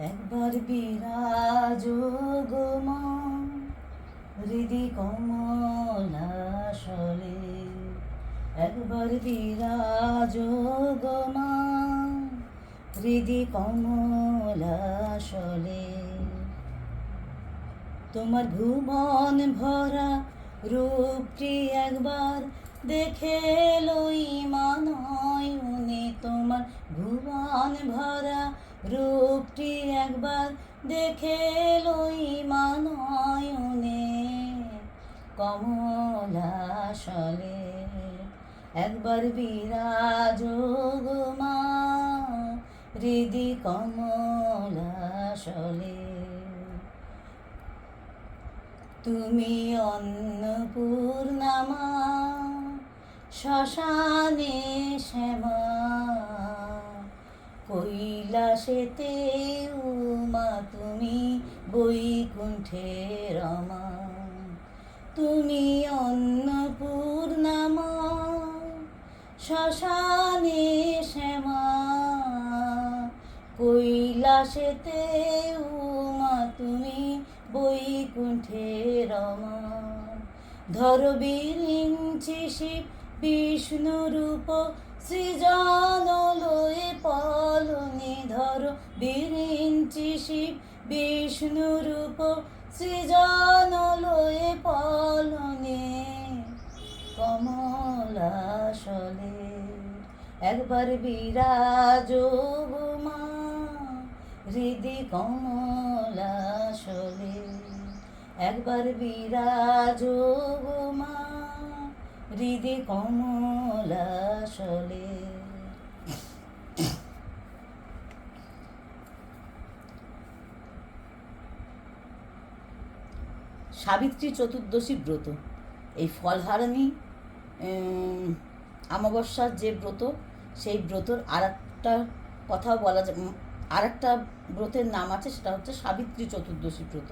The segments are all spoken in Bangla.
একবার বিরাজ গো মা হৃদি কমলাসলে একবার বিরাজ গো মা হৃদি কমলাসলে তোমার ভুবন ভরা রূপটি একবার দেখে লই মানয়নে তোমার ভুবন ভরা রূপটি একবার দেখে লই মানয়নে, কমলাসলে একবার বিরাজ মা, হৃদি কমলাসলে। তুমি অন্নপূর্ণামা, শ্মশানে শ্যামা কৈলাসেতে উমা তুমি বৈকুণ্ঠে রমা। তুমি অন্নপূর্ণামা, শ্মশানে শ্যামা। কৈলাসেতে উমা তুমি বৈকুণ্ঠে রমা। ধর বিরিঞ্চি শিব বিষ্ণু রূপ সৃজন লয়ে পলনে ধর বিরিঞ্চি শিব বিষ্ণু রূপ সৃজন লয়ে পলনে কমলাসলে একবার বিরাজ মা হৃদি কমলাসলে একবার বিরাজ মা হৃদি কমলাসলে সাবিত্রী চতুর্দশী ব্রত। এই ফলহারানি উম, অমাবস্যার যে ব্রত সেই ব্রতর আর একটা কথা বলা যায় আর একটা ব্রতের নাম আছে সেটা হচ্ছে সাবিত্রী চতুর্দশী ব্রত।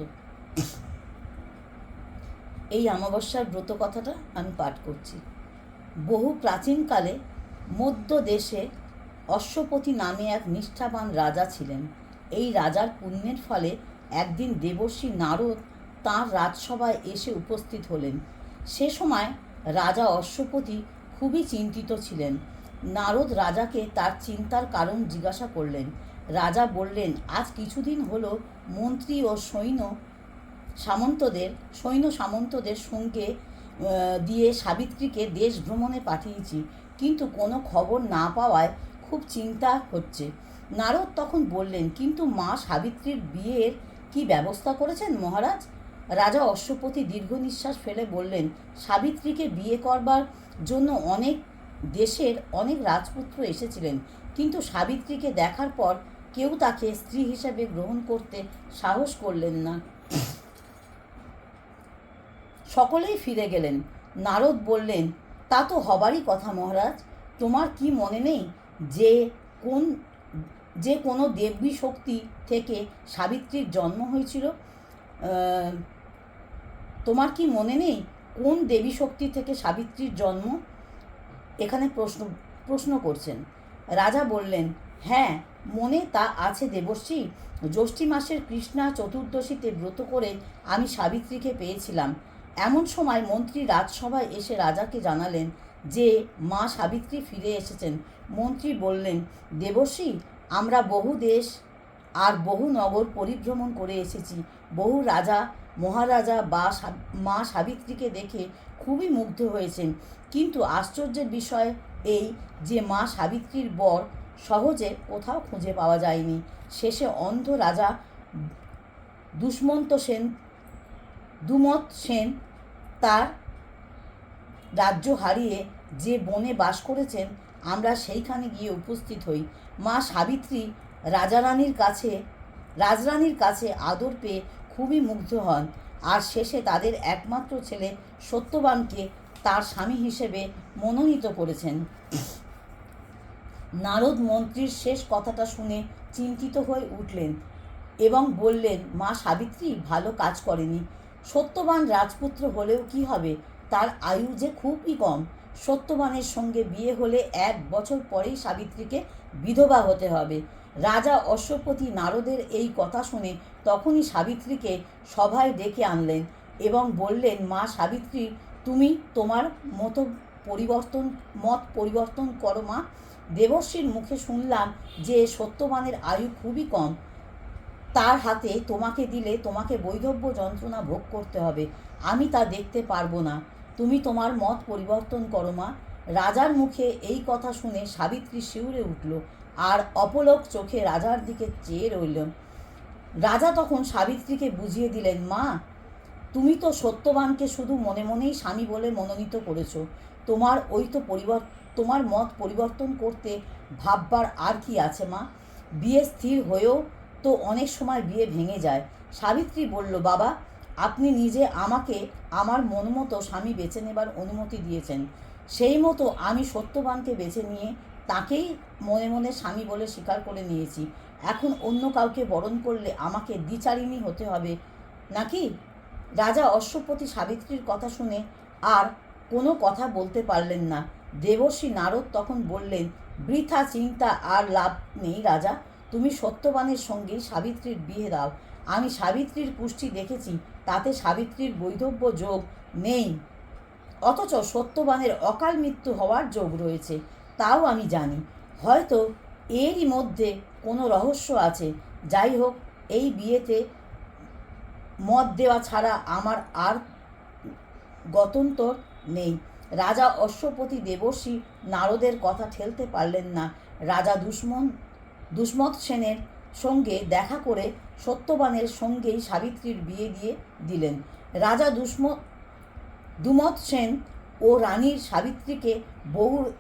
এই অমাবস্যার ব্রত কথাটা আমি পাঠ করছি। বহু প্রাচীনকালে মধ্য দেশে অশ্বপতি নামে এক নিষ্ঠাবান রাজা ছিলেন। এই রাজার পুণ্যের ফলে একদিন দেবর্ষী নারদ তাঁর রাজসভায় এসে উপস্থিত হলেন। সে সময় রাজা অশ্বপতি খুবই চিন্তিত ছিলেন। নারদ রাজাকে তার চিন্তার কারণ জিজ্ঞাসা করলেন। রাজা বললেন, আজ কিছুদিন হলো মন্ত্রী ও সৈন্য সামন্তদের, সৈন্য সামন্তদের সঙ্গে দিয়ে সাবিত্রীকে দেশ ভ্রমণে পাঠিয়েছি। কিন্তু কোনো খবর না পাওয়ায় খুব চিন্তা হচ্ছে। নারদ তখন বললেন, কিন্তু মা সাবিত্রীর বিয়ের কি ব্যবস্থা করেছেন মহারাজ? রাজা অশ্বপতি দীর্ঘ নিঃশ্বাস ফেলে বললেন, সাবিত্রীকে বিয়ে করবার জন্য অনেক দেশের অনেক রাজপুত্র এসেছিলেন। কিন্তু সাবিত্রীকে দেখার পর কেউ তাকে স্ত্রী হিসেবে গ্রহণ করতে সাহস করলেন না। সকলেই ফিরে গেলেন। নারদ বললেন, তা তো হবারই কথা মহারাজ। তোমার কি মনে নেই যে কোন, যে কোনো দেবী শক্তি থেকে সাবিত্রীর জন্ম হয়েছিল? তোমার কি মনে নেই কোন দেবী শক্তি থেকে সাবিত্রীর জন্ম? এখানে প্রশ্ন প্রশ্ন করছেন। রাজা বললেন হ্যাঁ মনে তা আছে দেবশ্রী জ্যৈষ্ঠী মাসের কৃষ্ণা চতুর্দশীতে ব্রত করে আমি সাবিত্রীকে পেয়েছিলাম। এমন সময় মন্ত্রী রাজসভায় এসে রাজাকে জানালেন যে মা সাবিত্রী ফিরে এসেছেন। মন্ত্রী বললেন দেবশ্রী আমরা বহু দেশ আর বহু নগর পরিভ্রমণ করে এসেছি। বহু রাজা, মহারাজা বা মা সাবিত্রীকে দেখে খুবই মুগ্ধ হয়েছেন। কিন্তু আশ্চর্যের বিষয় এই যে মা সাবিত্রীর বর সহজে কোথাও খুঁজে পাওয়া যায়নি। শেষে অন্ধ রাজা দুষ্মন্ত সেন দুমত সেন তার রাজ্য হারিয়ে যে বনে বাস করেছেন, আমরা সেইখানে গিয়ে উপস্থিত হই। মা সাবিত্রী রাজারানীর কাছে, রাজরানীর কাছে আদর পেয়ে খুবই মুগ্ধ হন। আর শেষে তাদের একমাত্র ছেলে সত্যবানকে তার স্বামী হিসেবে মনোনীত করেছেন। নারদ মন্ত্রীর শেষ কথাটা শুনে চিন্তিত হয়ে উঠলেন এবং বললেন, মা সাবিত্রী, ভালো কাজ করেনি। সত্যবান রাজপুত্র হলেও কি হবে? তার আয়ু যে খুবই কম। সত্যবানের সঙ্গে বিয়ে হলে এক বছর পরেই সাবিত্রীকে বিধবা হতে হবে। রাজা অশ্বপতি নারদের এই কথা শুনে তখনই সাবিত্রীকে সভায় ডেকে আনলেন এবং বললেন, মা সাবিত্রী, তুমি তোমার মতো পরিবর্তন, মত পরিবর্তন করো মা। দেবশ্রীর মুখে শুনলাম যে সত্যবানের আয়ু খুবই কম। তার হাতে তোমাকে দিলে তোমাকে বৈধব্য যন্ত্রণা ভোগ করতে হবে। আমি তা দেখতে পারব না। তুমি তোমার মত পরিবর্তন করো মা। রাজার মুখে এই কথা শুনে সাবিত্রী শিউরে উঠল আর অপলক চোখে রাজার দিকে চেয়ে রইল। রাজা তখন সাবিত্রীকে বুঝিয়ে দিলেন, মা, তুমি তো সত্যবানকে শুধু মনে মনেই স্বামী বলে মনোনীত করেছ। তোমার ওই তো পরিবর্তন তোমার মত পরিবর্তন করতে ভাববার আর কি আছে মা? বিয়ে স্থির হয়েও তো অনেক সময় বিয়ে ভেঙে যায়। সাবিত্রী বলল, বাবা, আপনি নিজে আমাকে আমার মন মতো স্বামী বেছে নেবার অনুমতি দিয়েছেন। সেই মতো আমি সত্যবানকে বেছে নিয়ে তাকেই মনে মনে স্বামী বলে স্বীকার করে নিয়েছি। এখন অন্য কাউকে বরণ করলে আমাকে দ্বিচারিণী হতে হবে নাকি? রাজা অশ্বপতি সাবিত্রীর কথা শুনে আর কোনো কথা বলতে পারলেন না। দেবর্ষী নারদ তখন বললেন, বৃথা চিন্তা আর লাভ নেই রাজা। তুমি সত্যবানের সঙ্গে সাবিত্রীর বিয়ে দাও। আমি সাবিত্রীর পুষ্টি দেখেছি, তাতে সাবিত্রীর বৈধব্য যোগ নেই। অথচ সত্যবানের অকাল মৃত্যু হওয়ার যোগ রয়েছে, তাও আমি জানি। হয়তো এরই মধ্যে কোনো রহস্য আছে। যাই হোক, এই বিয়েতে মত দেওয়া ছাড়া আমার আর গতন্তর নেই। রাজা অশ্বপতি দেবর্ষী নারদের কথা ঠেলতে পারলেন না। রাজা দুশ্মন দুষ্মত সেনের সঙ্গে দেখা করে সত্যবানের সঙ্গেই সাবিত্রীর বিয়ে দিয়ে দিলেন। রাজা দুষ্ম, দুমত সেন ও রানীর সাবিত্রীকে বউ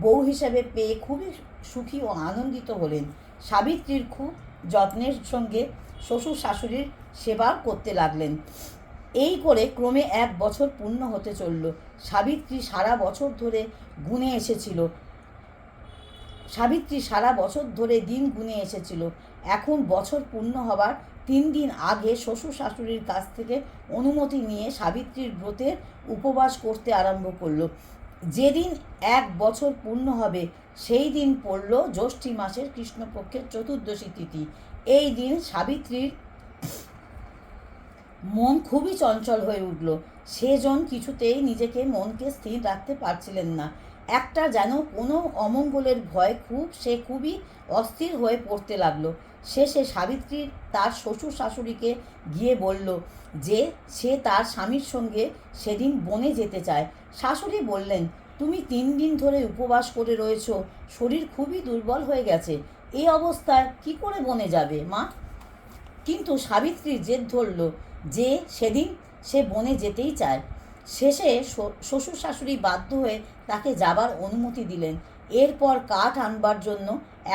বউ হিসেবে পেয়ে খুবই সুখী ও আনন্দিত হলেন। সাবিত্রীর খুব যত্নের সঙ্গে শ্বশুর শাশুড়ির সেবা করতে লাগলেন। এই করে ক্রমে এক বছর পূর্ণ হতে চলল। সাবিত্রী সারা বছর ধরে গুনে এসেছিল। সাবিত্রী সারা বছর ধরে দিন গুনে এসেছিল। এখন বছর পূর্ণ হবার তিন দিন আগে শ্বশুর শাশুড়ির কাছ থেকে অনুমতি নিয়ে সাবিত্রীর ব্রতের উপবাস করতে আরম্ভ করল। যেদিন এক বছর পূর্ণ হবে, সেই দিন পড়ল জ্যৈষ্ঠী মাসের কৃষ্ণপক্ষের চতুর্দশী তিথি। এই দিন সাবিত্রীর মন খুবই চঞ্চল হয়ে উঠল। সেজন কিছুতেই নিজেকে মনকে স্থির রাখতে পারছিলেন না। একটা যেন কোনো অমঙ্গলের ভয় খুব, সে খুবই অস্থির হয়ে পড়তে লাগল। শেষে সাবিত্রীর তার শ্বশুর শাশুড়িকে গিয়ে বলল যে, সে তার স্বামীর সঙ্গে সেদিন বনে যেতে চায়। শাশুড়ি বললেন, তুমি তিন দিন ধরে উপবাস করে রয়েছ, শরীর খুবই দুর্বল হয়ে গেছে। এই অবস্থায় কি করে বনে যাবে, মা? কিন্তু সাবিত্রীর জেদ ধরল যে, সেদিন সে বনে যেতেই চায়। শেষে শ্বশুর শাশুড়ি বাধ্য হয়ে তাকে যাবার অনুমতি দিলেন। এরপর কাঠ আনবার জন্য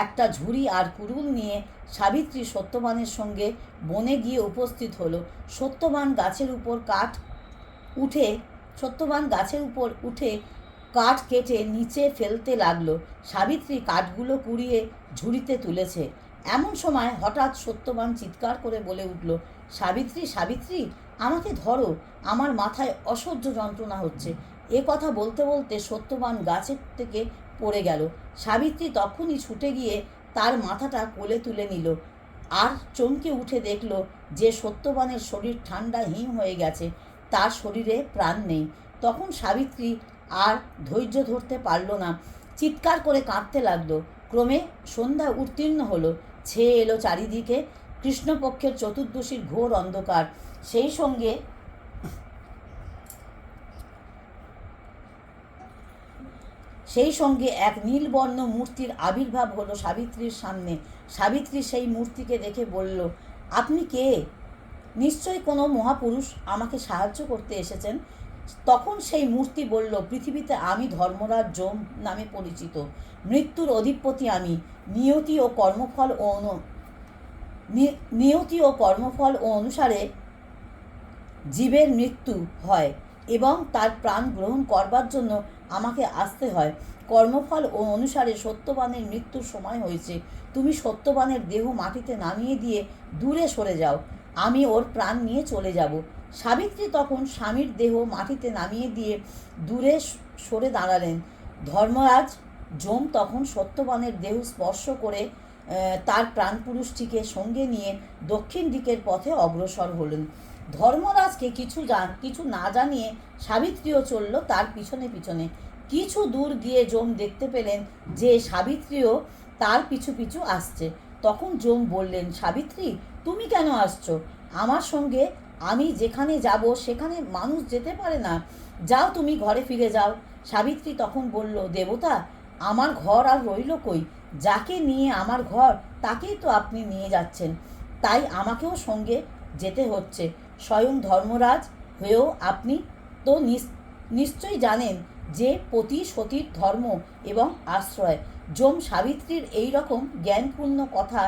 একটা ঝুড়ি আর কুড়ুল নিয়ে সাবিত্রী সত্যবানের সঙ্গে বনে গিয়ে উপস্থিত হলো। সত্যবান গাছের উপর কাঠ উঠে, সত্যবান গাছের উপর উঠে কাঠ কেটে নিচে ফেলতে লাগল। সাবিত্রী কাঠগুলো কুড়িয়ে ঝুড়িতে তুলেছে। এমন সময় হঠাৎ সত্যবান চিৎকার করে বলে উঠল সাবিত্রী সাবিত্রী, আমাকে ধরো, আমার মাথায় অসহ্য যন্ত্রণা হচ্ছে। এ কথা বলতে বলতে সত্যবান গাছের থেকে পড়ে গেল। সাবিত্রী তখনই ছুটে গিয়ে তার মাথাটা কোলে তুলে নিল আর চমকে উঠে দেখল যে সত্যবানের শরীর ঠান্ডা হিম হয়ে গেছে, তার শরীরে প্রাণ নেই। তখন সাবিত্রী আর ধৈর্য ধরতে পারল না, চিৎকার করে কাঁদতে লাগল। ক্রমে সন্ধ্যা উত্তীর্ণ হলো, ছেয়ে এলো চারিদিকে কৃষ্ণপক্ষের চতুর্দশীর ঘোর অন্ধকার। সেই সঙ্গে সেই সঙ্গে এক নীলবর্ণ মূর্তির আবির্ভাব হলো সাবিত্রীর সামনে। সাবিত্রী সেই মূর্তিকে দেখে বলল, আপনি কে? নিশ্চয়ই কোনো মহাপুরুষ আমাকে সাহায্য করতে এসেছেন? তখন সেই মূর্তি বলল, পৃথিবীতে আমি ধর্মরাজ যম নামে পরিচিত। মৃত্যুর অধিপতি আমি। নিয়তি ও কর্মফল ও নিয়তি ও কর্মফল ও অনুসারে জীবের মৃত্যু হয় এবং তার প্রাণ গ্রহণ করবার জন্য আমাকে আসতে হয়। কর্মফল ও অনুসারে সত্যবানের মৃত্যুর সময় হয়েছে। তুমি সত্যবানের দেহ মাটিতে নামিয়ে দিয়ে দূরে সরে যাও। আমি ওর প্রাণ নিয়ে চলে যাব। সাবিত্রী তখন স্বামীর দেহ মাটিতে নামিয়ে দিয়ে দূরে সরে দাঁড়ালেন। ধর্মরাজ যম তখন সত্যবানের দেহ স্পর্শ করে তার প্রাণপুরুষটিকে সঙ্গে নিয়ে দক্ষিণ দিকের পথে অগ্রসর হলেন। ধর্মরাজকে কিছু জান, কিছু না জানিয়ে সাবিত্রীও চলল তার পিছনে পিছনে। কিছু দূর গিয়ে যম দেখতে পেলেন যে সাবিত্রীও তার পিছু পিছু আসছে। তখন যম বললেন, সাবিত্রী, তুমি কেন আসছো? আমার সঙ্গে আমি যেখানে যাব, সেখানে মানুষ যেতে পারে না। যাও তুমি, ঘরে ফিরে যাও। সাবিত্রী তখন বলল, দেবতা, আমার ঘর আর রইল কই? যাকে নিয়ে আমার ঘর, তাকেই তো আপনি নিয়ে যাচ্ছেন। তাই আমাকেও সঙ্গে যেতে হচ্ছে। স্বয়ং ধর্মরাজ, হয়েও আপনি তো নিশ্চয়ই জানেন যে পতি সতীর ধর্ম এবং আশ্রয়। যম সাবিত্রীর এই রকম জ্ঞানপূর্ণ কথা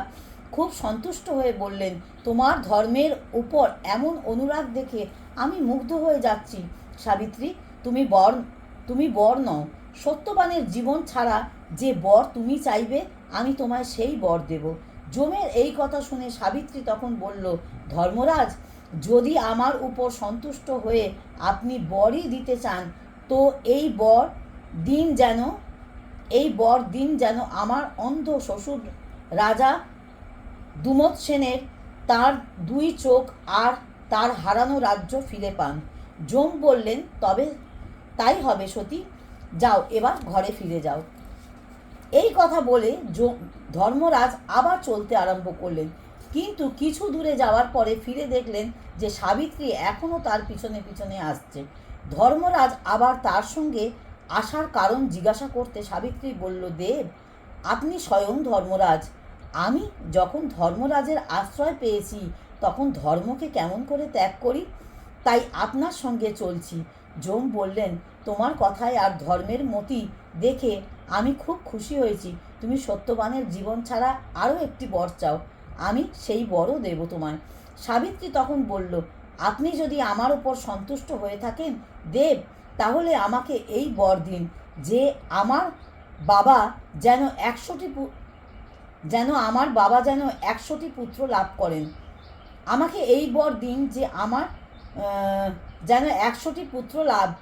খুব সন্তুষ্ট হয়ে বললেন, তোমার ধর্মের উপর এমন অনুরাগ দেখে আমি মুগ্ধ হয়ে যাচ্ছি। সাবিত্রী, তুমি বর তুমি বর নও। সত্যবানের জীবন ছাড়া যে বর তুমি চাইবে, আমি তোমায় সেই বর দেব। যমের এই কথা শুনে সাবিত্রী তখন বলল, ধর্মরাজ, যদি আমার উপর সন্তুষ্ট হয়ে আপনি বরই দিতে চান, তো এই বর দিন যেন, এই বর দিন যেন আমার অন্ধ শ্বশুর রাজা দুমত সেনের তার দুই চোখ আর তার হারানো রাজ্য ফিরে পান। যম বললেন, তবে তাই হবে সতী, যাও এবার ঘরে ফিরে যাও। এই কথা বলে ধর্মরাজ আবার চলতে আরম্ভ করলেন। কিন্তু কিছু দূরে যাওয়ার পরে ফিরে দেখলেন যে সাবিত্রী এখনও তার পিছনে পিছনে আসছে। ধর্মরাজ আবার তার সঙ্গে আসার কারণ জিজ্ঞাসা করতে সাবিত্রী বলল, দেব, আপনি স্বয়ং ধর্মরাজ। আমি যখন ধর্মরাজের আশ্রয় পেয়েছি, তখন ধর্মকে কেমন করে ত্যাগ করি? তাই আপনার সঙ্গে চলছি। যম বললেন, তোমার কথায় আর ধর্মের মতি দেখে আমি খুব খুশি হয়েছি। তুমি সত্যবানের জীবন ছাড়া আরও একটি বর চাও। আমি সেই বরও দেব তোমায়। সাবিত্রী তখন বলল, আপনি যদি আমার উপর সন্তুষ্ট হয়ে থাকেন, দেব, তাহলে আমাকে এই বর দিন, যে আমার বাবা যেন একশোটি যেন আমার বাবা যেন একশোটি পুত্র লাভ করেন। আমাকে এই বর দিন যে আমার যেন একশোটি পুত্র লাভ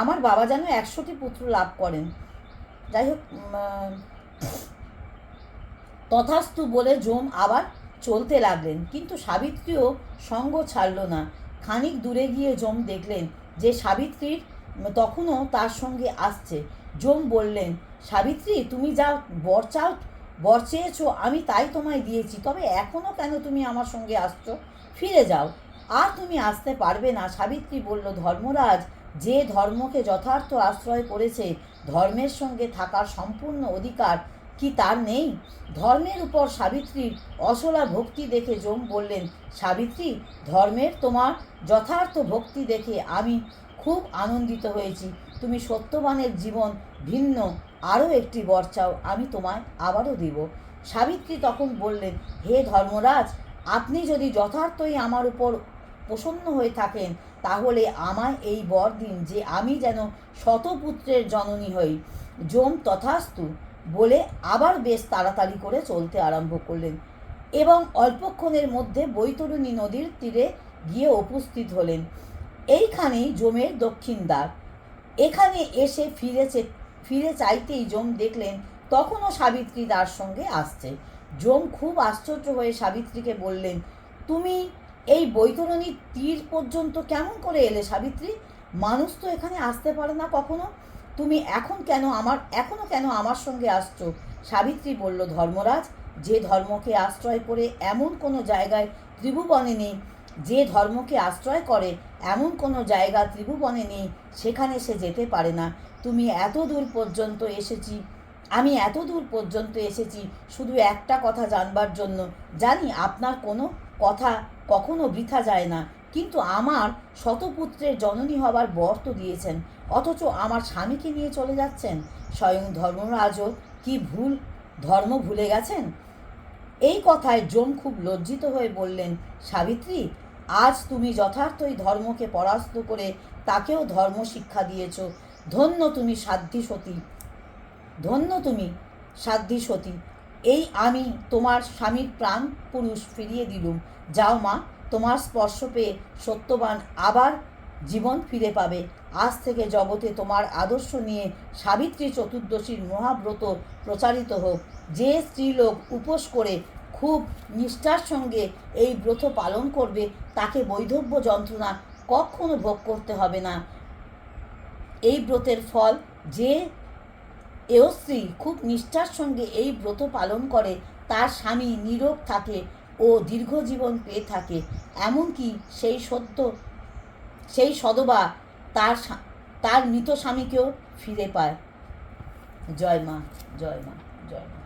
আমার বাবা যেন একশোটি পুত্র লাভ করেন। যাই হোক তথাস্তু বলে যম আবার চলতে লাগলেন। কিন্তু সাবিত্রীও সঙ্গ ছাড়ল না। খানিক দূরে গিয়ে যম দেখলেন যে সাবিত্রীর তখনও তার সঙ্গে আসছে। জম বললেন, সাবিত্রী, তুমি যা বর চাও, বর চেয়েছো, আমি তাই তোমায় দিয়েছি। তবে এখনও কেন তুমি আমার সঙ্গে আসছো? ফিরে যাও। আর তুমি আসতে পারবে না। সাবিত্রী বলল, ধর্মরাজ যে ধর্মকে যথার্থ আশ্রয় করেছে, ধর্মের সঙ্গে থাকার সম্পূর্ণ অধিকার কি তার নেই? ধর্মের উপর সাবিত্রীর অসলা ভক্তি দেখে যম বললেন, সাবিত্রী, ধর্মের তোমার যথার্থ ভক্তি দেখে আমি খুব আনন্দিত হয়েছি। তুমি সত্যবানের জীবন ভিন্ন, আরও একটি বর চাও, আমি তোমায় আবারও দিব। সাবিত্রী তখন বললেন, হে ধর্মরাজ, আপনি যদি যথার্থই আমার উপর প্রসন্ন হয়ে থাকেন তাহলে আমায় এই বর দিন যে আমি যেন শতপুত্রের জননী হই। যম তথাস্তু বলে আবার বেশ তাড়াতাড়ি করে চলতে আরম্ভ করলেন এবং অল্পক্ষণের মধ্যে বৈতরণী নদীর তীরে গিয়ে উপস্থিত হলেন। এইখানেই জমের দক্ষিণ দ্বার এখানে এসে ফিরেছে, ফিরে চাইতেই যম দেখলেন তখনও সাবিত্রী তার সঙ্গে আসছে। জম খুব আশ্চর্য হয়ে সাবিত্রীকে বললেন, তুমি এই বৈতরণীর তীর পর্যন্ত কেমন করে এলে, সাবিত্রী? মানুষ তো এখানে আসতে পারে না কখনো। তুমি এখন কেন আমার, এখনও কেন আমার সঙ্গে আসছো? সাবিত্রী বলল, ধর্মরাজ, যে ধর্মকে আশ্রয় করে এমন কোনো জায়গায় ত্রিভুবনে নেই। যে ধর্মকে আশ্রয় করে এমন কোনো জায়গা ত্রিভুবনে নেই, সেখানে সে যেতে পারে না। তুমি এত দূর পর্যন্ত এসেছি আমি এত দূর পর্যন্ত এসেছি শুধু একটা কথা জানবার জন্য। জানি আপনার কোনো কথা কখনো বৃথা যায় না, কিন্তু আমার শতপুত্রের জননী হবার বর তো দিয়েছেন অথচ আমার স্বামীকে নিয়ে চলে যাচ্ছেন। স্বয়ং ধর্মরাজও কি ভুল, ধর্ম ভুলে গেছেন? এই কথায় যম খুব লজ্জিত হয়ে বললেন, সাবিত্রী, আজ তুমি যথার্থই ধর্মকে পরাস্ত করে তাকেও ধর্ম শিক্ষা দিয়েছ। ধন্য তুমি সাধ্যী সতী ধন্য তুমি সাধ্যী সতী। এই আমি তোমার স্বামীর প্রাণ পুরুষ ফিরিয়ে দিলুম। যাও মা, তোমার স্পর্শ পেয়ে সত্যবান আবার জীবন ফিরে পাবে। আজ থেকে জগতে তোমার আদর্শ নিয়ে সাবিত্রী চতুর্দশীর মহাব্রত প্রচারিত হোক। যে স্ত্রীলোক উপোস করে খুব নিষ্ঠার সঙ্গে এই ব্রত পালন করবে, তাকে বৈধব্য যন্ত্রণা কখনো ভোগ করতে হবে না। এই ব্রতের ফল যে এও স্ত্রী খুব নিষ্ঠার সঙ্গে এই ব্রত পালন করে, তার স্বামী নীরব থাকে ও দীর্ঘ জীবন পেয়ে থাকে। এমনকি সেই সত্য সেই সদবা তার তার মৃত স্বামীকেও ফিরে পায়। জয় মা জয় মা জয় মা।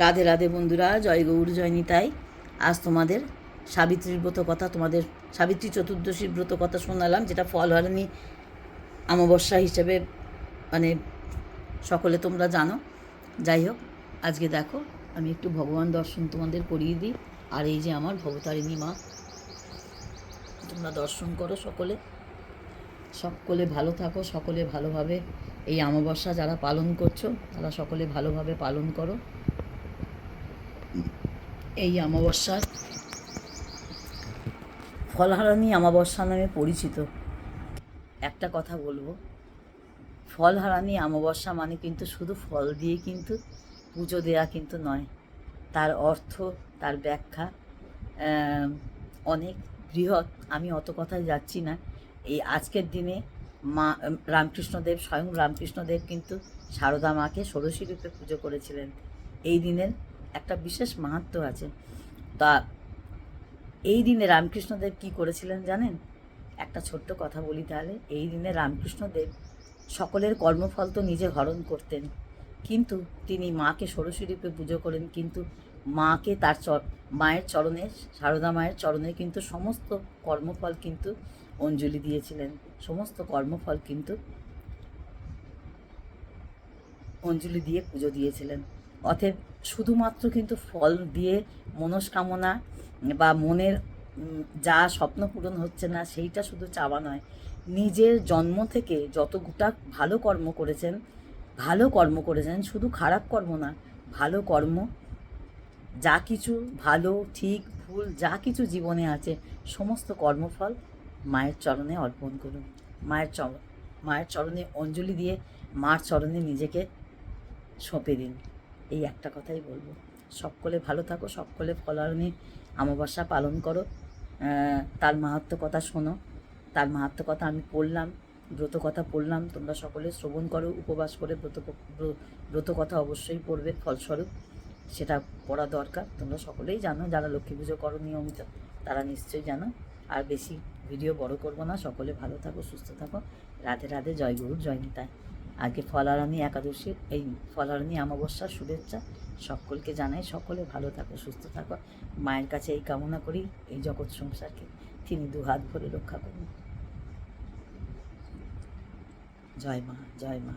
রাধে রাধে বন্ধুরা, জয় গৌর, জয় নিতাই। আজ তোমাদের সাবিত্রীর ব্রত কথা, তোমাদের সাবিত্রী চতুর্দশীর ব্রত কথা শোনালাম, যেটা ফল হয়নি অমাবস্যা হিসেবে মানে সকলে তোমরা জানো। যাই হোক, আজকে দেখো, আমি একটু ভগবান দর্শন তোমাদের করিয়ে দিই। আর এই যে আমার ভবতারিণী মা, তোমরা দর্শন করো সকলে। সকলে ভালো থাকো, সকলে ভালোভাবে এই অমাবস্যা যারা পালন করছ, তারা সকলে ভালোভাবে পালন করো। এই অমাবস্যার ফলহারানি অমাবস্যা নামে পরিচিত। একটা কথা বলব। ফলহারানি অমাবস্যা মানে কিন্তু শুধু ফল দিয়ে কিন্তু পুজো দেয়া কিন্তু নয়। তার অর্থ, তার ব্যাখ্যা অনেক বৃহৎ। আমি অত কথায় যাচ্ছি না। এই আজকের দিনে মা, রামকৃষ্ণদেব, স্বয়ং রামকৃষ্ণদেব কিন্তু সারদা মাকে ষোড়শী রূপে পুজো করেছিলেন। এই দিনের একটা বিশেষ মাহাত্ম আছে। তা এই দিনে রামকৃষ্ণদেব কি করেছিলেন জানেন? একটা ছোট্ট কথা বলি তাহলে। এই দিনে রামকৃষ্ণদেব সকলের কর্মফল তো নিজে হরণ করতেন। কিন্তু তিনি মাকে ষোড়শী রূপে পুজো করেন। কিন্তু মাকে তার চ- মায়ের চরণে, সারদা মায়ের চরণে কিন্তু সমস্ত কর্মফল কিন্তু অঞ্জলি দিয়েছিলেন। সমস্ত কর্মফল কিন্তু অঞ্জলি দিয়ে পুজো দিয়েছিলেন। অতএব শুধুমাত্র কিন্তু ফল দিয়ে মনস্কামনা বা মনের যা স্বপ্ন পূরণ হচ্ছে না, সেইটা শুধু চাওয়া নয়। নিজের জন্ম থেকে যতটা ভালো কর্ম করেছেন, ভালো কর্ম করেছেন, শুধু খারাপ কর্ম না, ভালো কর্ম, যা কিছু ভালো, ঠিক, ভুল, যা কিছু জীবনে আছে, সমস্ত কর্মফল মায়ের চরণে অর্পণ করুন। মায়ের চর, মায়ের চরণে অঞ্জলি দিয়ে মার চরণে নিজেকে সঁপে দিন। এই একটা কথাই বলব। সকলে ভালো থাকো সকলে ফলারণী অমাবস্যা পালন করো। তার মাহাত্ম কথা শোনো। তার মাহাত্ম কথা আমি পড়লাম, ব্রত কথা পড়লাম। তোমরা সকলে শ্রবণ করো, উপবাস করে ব্রত ব্রত কথা অবশ্যই পড়বে, ফলস্বরূপ। সেটা পড়া দরকার, তোমরা সকলেই জানো। যারা লক্ষ্মী পুজো করো নিয়মিত, তারা নিশ্চয়ই জানো। আর বেশি ভিডিও বড় করব না, সকলে ভালো থাকো, সুস্থ থাকো। রাধে রাধে, জয় গুরু, জয় নিতাই। আজকে ফলারানি একাদশীর এই ফলারানি অমাবস্যার শুভেচ্ছা সকলকে জানাই। সকলে ভালো থাকো, সুস্থ থাকো। মায়ের কাছে এই কামনা করি, এই জগৎ সংসারকে। তিনি দু হাত ভরে রক্ষা করুন। জয় মা জয় মা